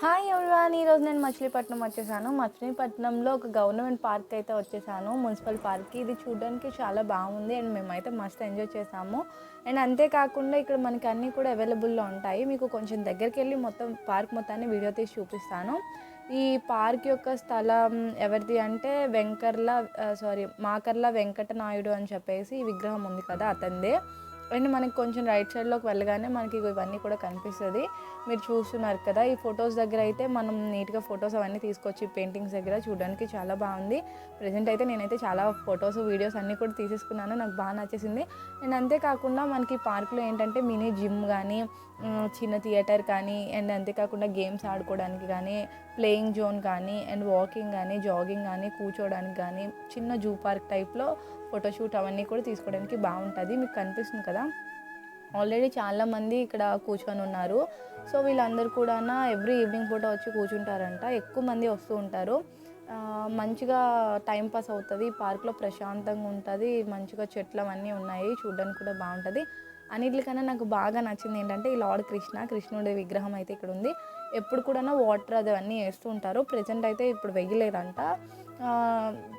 Hi everyone ఈరోజు నేను మచిలీపట్నం వచ్చేసాను. మచిలీపట్నంలో ఒక గవర్నమెంట్ పార్క్ అయితే వచ్చేసాను మున్సిపల్ పార్క్. ఇది చూడడానికి చాలా బాగుంది అండ్ మేమైతే మస్తు ఎంజాయ్ చేసాము. అండ్ అంతేకాకుండా ఇక్కడ మనకి అన్నీ కూడా అవైలబుల్లో ఉంటాయి. మీకు కొంచెం దగ్గరికి వెళ్ళి మొత్తం పార్క్ మొత్తాన్ని వీడియో తీసి చూపిస్తాను. ఈ పార్క్ యొక్క స్థలం ఎవరిది అంటే వెంకర్ల సారీ మాకర్ల వెంకట నాయుడు అని చెప్పేసి ఈ విగ్రహం ఉంది కదా అతనిదే. అండ్ మనకి కొంచెం రైట్ సైడ్లోకి వెళ్ళగానే మనకి ఇవన్నీ కూడా కనిపిస్తుంది. మీరు చూస్తున్నారు కదా ఈ ఫొటోస్ దగ్గర అయితే మనం నీట్గా ఫొటోస్ అవన్నీ తీసుకొచ్చి పెయింటింగ్స్ దగ్గర చూడడానికి చాలా బాగుంది. ప్రజెంట్ అయితే నేనైతే చాలా ఫొటోస్ వీడియోస్ అన్నీ కూడా తీసేసుకున్నాను. నాకు బాగా నచ్చేసింది. అండ్ అంతేకాకుండా మనకి పార్క్లో ఏంటంటే మినీ జిమ్ కానీ చిన్న థియేటర్ కానీ అండ్ అంతేకాకుండా గేమ్స్ ఆడుకోవడానికి కానీ ప్లేయింగ్ జోన్ కానీ అండ్ వాకింగ్ కానీ జాగింగ్ కానీ కూర్చోవడానికి కానీ చిన్న జూ పార్క్ టైప్లో ఫోటోషూట్ అవన్నీ కూడా తీసుకోవడానికి బాగుంటుంది. మీకు కనిపిస్తుంది కదా? ఆల్రెడీ చాలామంది ఇక్కడ కూర్చొని ఉన్నారు. సో వీళ్ళందరూ కూడా ఎవ్రీ ఈవినింగ్ పూట వచ్చి కూర్చుంటారంట. ఎక్కువ మంది వస్తూ ఉంటారు. మంచిగా టైం పాస్ అవుతుంది. పార్క్లో ప్రశాంతంగా ఉంటుంది. మంచిగా చెట్లు అవన్నీ ఉన్నాయి. చూడడానికి కూడా బాగుంటుంది. అన్నిటికన్నా నాకు బాగా నచ్చింది ఏంటంటే ఈ లార్డ్ కృష్ణ కృష్ణుడి విగ్రహం అయితే ఇక్కడ ఉంది. ఎప్పుడు కూడా వాటర్ అది అవన్నీ వేస్తూ ఉంటారు. ప్రజెంట్ అయితే ఇప్పుడు వెయ్యలేదంట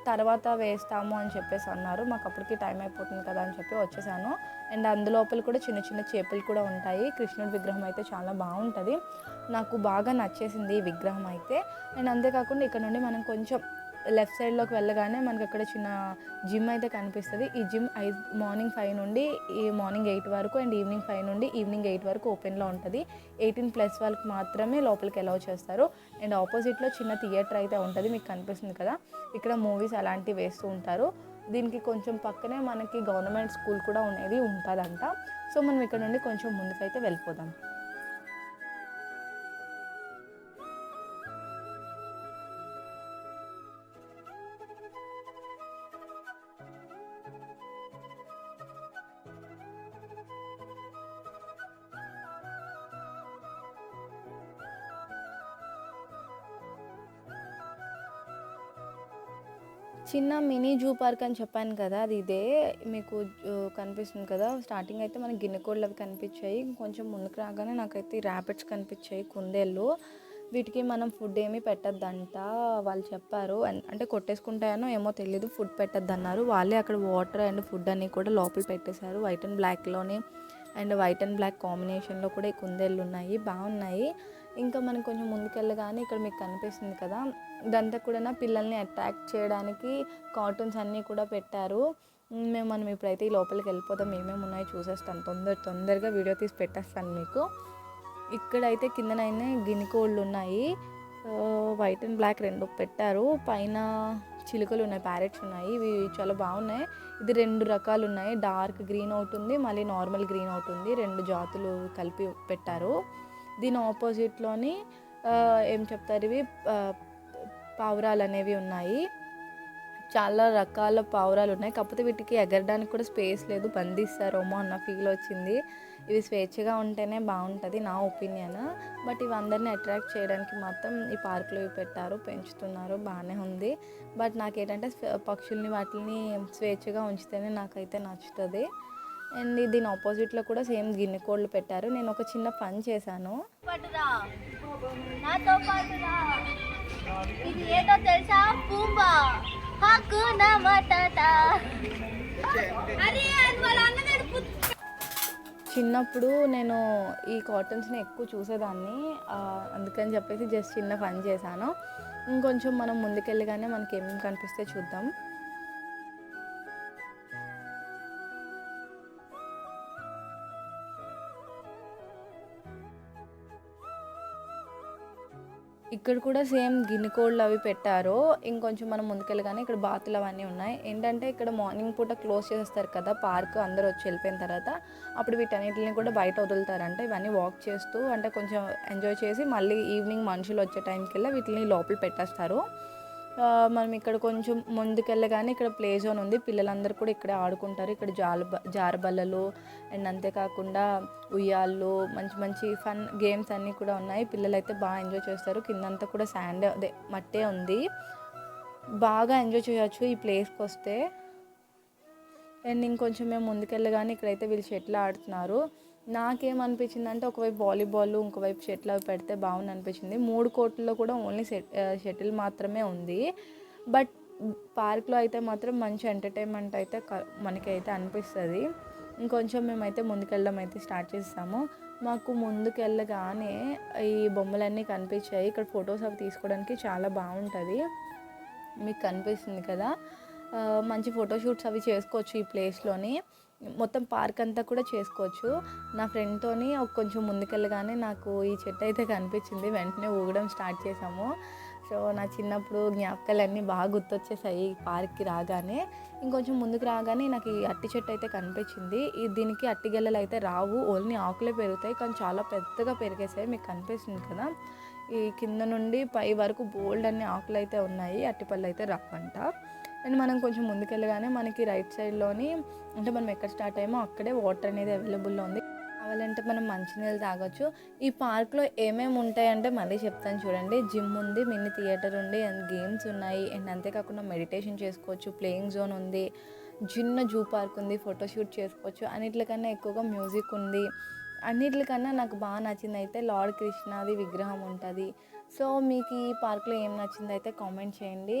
తర్వాత వేస్తాము అని చెప్పేసి అన్నారు. మాకు అప్పటికి టైం అయిపోతుంది కదా అని చెప్పి వచ్చేసాను. అండ్ అందులోపల కూడా చిన్న చిన్న చేపలు కూడా ఉంటాయి. కృష్ణుడి విగ్రహం అయితే చాలా బాగుంటుంది. నాకు బాగా నచ్చేసింది ఈ విగ్రహం అయితే. అండ్ అంతేకాకుండా ఇక్కడ నుండి మనం కొంచెం లెఫ్ట్ సైడ్లోకి వెళ్ళగానే మనకి అక్కడ చిన్న జిమ్ అయితే కనిపిస్తుంది. ఈ జిమ్ ఐదు మార్నింగ్ ఫైవ్ నుండి ఈ మార్నింగ్ ఎయిట్ వరకు అండ్ ఈవినింగ్ ఫైవ్ నుండి ఈవినింగ్ ఎయిట్ వరకు ఓపెన్లో ఉంటుంది. ఎయిటీన్ ప్లస్ వాళ్ళకి మాత్రమే లోపలికి అలౌ చేస్తారు. అండ్ ఆపోజిట్లో చిన్న థియేటర్ అయితే ఉంటుంది మీకు కనిపిస్తుంది కదా. ఇక్కడ మూవీస్ అలాంటివి వేస్తూ ఉంటారు. దీనికి కొంచెం పక్కనే మనకి గవర్నమెంట్ స్కూల్ కూడా ఉండేది ఉంటుందంట. సో మనం ఇక్కడ నుండి కొంచెం ముందుకైతే వెళ్ళిపోదాం. చిన్న మినీ జూ పార్క్ అని చెప్పాను కదా అది ఇదే మీకు కనిపిస్తుంది కదా. స్టార్టింగ్ అయితే మనకి గిన్నెకోళ్ళు అవి కనిపించాయి. కొంచెం ముందుకు రాగానే నాకైతే ర్యాపిడ్స్ కనిపించాయి కుందేళ్ళు. వీటికి మనం ఫుడ్ ఏమీ పెట్టద్దంట వాళ్ళు చెప్పారు. అంటే కొట్టేసుకుంటాయనో ఏమో తెలీదు ఫుడ్ పెట్టద్దన్నారు. వాళ్ళే అక్కడ వాటర్ అండ్ ఫుడ్ అన్నీ కూడా లోపల పెట్టేశారు. వైట్ అండ్ బ్లాక్లోనే అండ్ వైట్ అండ్ బ్లాక్ కాంబినేషన్లో కూడా ఈ కుందేళ్ళు ఉన్నాయి బాగున్నాయి. ఇంకా మనం కొంచెం ముందుకెళ్ళగానే ఇక్కడ మీకు కనిపిస్తుంది కదా ఇదంతా కూడా పిల్లల్ని అట్రాక్ట్ చేయడానికి కార్టూన్స్ అన్నీ కూడా పెట్టారు. మేము మనం ఇప్పుడైతే ఈ లోపలికి వెళ్ళిపోతాం ఏమేమి ఉన్నాయో చూసేస్తాను. తొందర తొందరగా వీడియో తీసి పెట్టేస్తాను మీకు. ఇక్కడైతే కిందనైనా గినికోళ్ళు ఉన్నాయి. వైట్ అండ్ బ్లాక్ రెండు పెట్టారు. పైన చిలుకలు ఉన్నాయి ప్యారెట్స్ ఉన్నాయి. ఇవి చాలా బాగున్నాయి. ఇది రెండు రకాలు ఉన్నాయి. డార్క్ గ్రీన్ ఒకటి ఉంది మళ్ళీ నార్మల్ గ్రీన్ ఒకటి ఉంది. రెండు జాతులు కలిపి పెట్టారు. దీని ఆపోజిట్లోని ఏం చెప్తారు ఇవి? పావురాలు అనేవి ఉన్నాయి. చాలా రకాల పావురాలు ఉన్నాయి. కాకపోతే వీటికి ఎగరడానికి కూడా స్పేస్ లేదు. బంధిస్తారేమో అన్న ఫీల్ వచ్చింది. ఇవి స్వేచ్ఛగా ఉంటేనే బాగుంటుంది నా ఒపీనియన్. బట్ ఇవి అందరిని అట్రాక్ట్ చేయడానికి మాత్రం ఈ పార్కులో ఇవి పెట్టారు పెంచుతున్నారు. బాగానే ఉంది. బట్ నాకేంటంటే పక్షుల్ని వాటిని స్వేచ్ఛగా ఉంచితేనే నాకైతే నచ్చుతుంది. అండ్ దీని ఆపోజిట్లో కూడా సేమ్ గిన్నె కోళ్ళు పెట్టారు. నేను ఒక చిన్న పని చేశాను. నాతో ఇది ఏదో తెలుసా? పూంబా. చిన్నప్పుడు నేను ఈ కాటన్స్ని ఎక్కువ చూసేదాన్ని. అందుకని చెప్పేసి జస్ట్ చిన్న పని చేశాను. ఇంకొంచెం మనం ముందుకెళ్ళగానే మనకి ఏమేమి కనిపిస్తే చూద్దాం. ఇక్కడ కూడా సేమ్ గిన్నెకోళ్ళు అవి పెట్టారు ఇంకొంచెం మనం ముందుకెళ్ళగానే ఇక్కడ బాతులు అవన్నీ ఉన్నాయి. ఏంటంటే ఇక్కడ మార్నింగ్ పూట క్లోజ్ చేసేస్తారు కదా పార్క్ అందరూ వచ్చి వెళ్ళిపోయిన తర్వాత అప్పుడు వీటన్నిటిని కూడా బయట వదులుతారంటే. ఇవన్నీ వాక్ చేస్తూ అంటే కొంచెం ఎంజాయ్ చేసి మళ్ళీ ఈవినింగ్ మనుషులు వచ్చే టైంకి వెళ్ళి వీటిని లోపల పెట్టేస్తారు. మనం ఇక్కడ కొంచెం ముందుకెళ్ళగానే ఇక్కడ ప్లే జోన్ ఉంది. పిల్లలందరూ కూడా ఇక్కడే ఆడుకుంటారు. ఇక్కడ జాల జారబల్లలు అండ్ అంతేకాకుండా ఉయ్యాళ్ళు మంచి మంచి ఫన్ గేమ్స్ అన్నీ కూడా ఉన్నాయి. పిల్లలు అయితే బాగా ఎంజాయ్ చేస్తారు. కిందంతా కూడా శాండ్ అదే మట్టే ఉంది. బాగా ఎంజాయ్ చేయొచ్చు ఈ ప్లేస్కి వస్తే అండ్ ఇంకొంచెం మేము ముందుకెళ్ళగానే ఇక్కడైతే వీళ్ళు షెటిల్ ఆడుతున్నారు. నాకేమనిపించింది అంటే ఒకవైపు వాలీబాల్ ఇంకోవైపు షటిల్ అవి పెడితే బాగుంది అనిపించింది మూడు కోట్లలో కూడా ఓన్లీ సెట్ షటిల్ మాత్రమే ఉంది. బట్ పార్క్లో అయితే మాత్రం మంచి ఎంటర్టైన్మెంట్ అయితే మనకైతే అనిపిస్తుంది. ఇంకొంచెం మేమైతే ముందుకెళ్ళడం అయితే స్టార్ట్ చేస్తాము మాకు ముందుకెళ్ళగానే ఈ బొమ్మలన్నీ కనిపించాయి. ఇక్కడ ఫొటోస్ అవి తీసుకోవడానికి చాలా బాగుంటుంది. మీకు కనిపిస్తుంది కదా? మంచి ఫోటోషూట్స్ అవి చేసుకోవచ్చు ఈ ప్లేస్లోని. మొత్తం పార్క్ అంతా కూడా చేసుకోవచ్చు. నా ఫ్రెండ్తోని ఒక కొంచెం ముందుకెళ్ళగానే నాకు ఈ చెట్టు అయితే కనిపించింది. వెంటనే ఊగడం స్టార్ట్ చేసాము. సో నా చిన్నప్పుడు జ్ఞాపకాలన్నీ బాగా గుర్తొచ్చేసాయి పార్క్కి రాగానే. ఇంకొంచెం ముందుకు రాగానే నాకు ఈ అట్టి చెట్టు అయితే కనిపించింది. ఈ దీనికి అట్టి గెల్లలు అయితే రావు. ఓన్లీ ఆకులే పెరుగుతాయి. కానీ చాలా పెద్దగా పెరిగేసాయి. మీకు కనిపిస్తుంది కదా? ఈ కింద నుండి పై వరకు బోల్డ్ అన్ని ఆకులు అయితే ఉన్నాయి. అట్టిపళ్ళు అయితే రావంట అండ్ మనం కొంచెం ముందుకెళ్ళగానే మనకి రైట్ సైడ్లోని అంటే మనం ఎక్కడ స్టార్ట్ అయ్యామో అక్కడే వాటర్ అనేది అవైలబుల్లో ఉంది. కావాలంటే మనం మంచినీళ్ళు తాగొచ్చు. ఈ పార్క్లో ఏమేమి ఉంటాయంటే మళ్ళీ చెప్తాను చూడండి. జిమ్ ఉంది మినీ థియేటర్ ఉంది అండ్ గేమ్స్ ఉన్నాయి. అండ్ అంతేకాకుండా మెడిటేషన్ చేసుకోవచ్చు ప్లేయింగ్ జోన్ ఉంది చిన్న జూ పార్క్ ఉంది ఫోటోషూట్ చేసుకోవచ్చు. అన్నిటికన్నా ఎక్కువగా మ్యూజిక్ ఉంది. అన్నిటికన్నా నాకు బాగా నచ్చింది అయితే లార్డ్ కృష్ణాది విగ్రహం ఉంటుంది. సో మీకు ఈ పార్క్లో ఏం నచ్చింది అయితే కామెంట్ చేయండి.